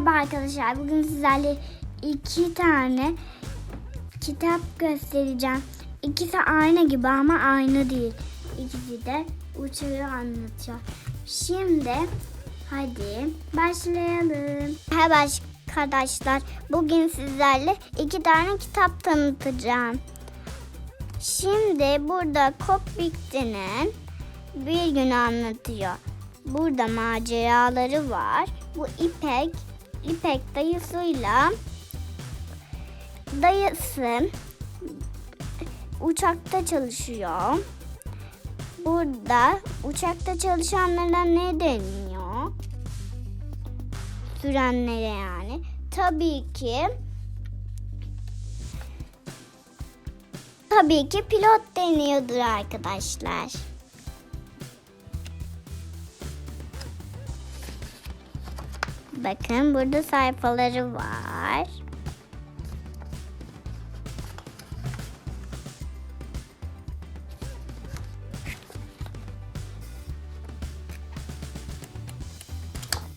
Merhaba arkadaşlar. Bugün sizlerle iki tane kitap göstereceğim. İkisi aynı gibi ama aynı değil. İkisi de uçağı anlatıyor. Şimdi hadi başlayalım. Merhaba arkadaşlar. Bugün sizlerle iki tane kitap tanıtacağım. Şimdi burada Kopik'tinin bir günü anlatıyor. Burada maceraları var. Bu İpek, İpek dayısıyla dayısı uçakta çalışıyor. Burada uçakta çalışanlara ne deniyor? Sürenlere yani. Tabii ki Tabii ki pilot deniyordur arkadaşlar. Bakın burada sayfaları var.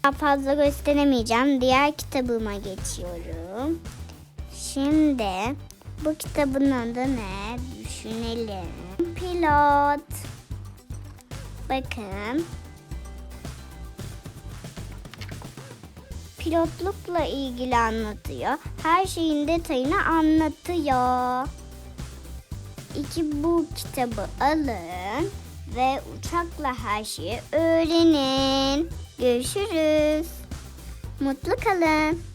Daha fazla gösteremeyeceğim. Diğer kitabıma geçiyorum. Şimdi bu kitabın adı ne? Düşünelim. Pilot. Bakın. Pilotlukla ilgili anlatıyor. Her şeyin detayını anlatıyor. İki bu kitabı alın ve uçakla her şeyi öğrenin. Görüşürüz. Mutlu kalın.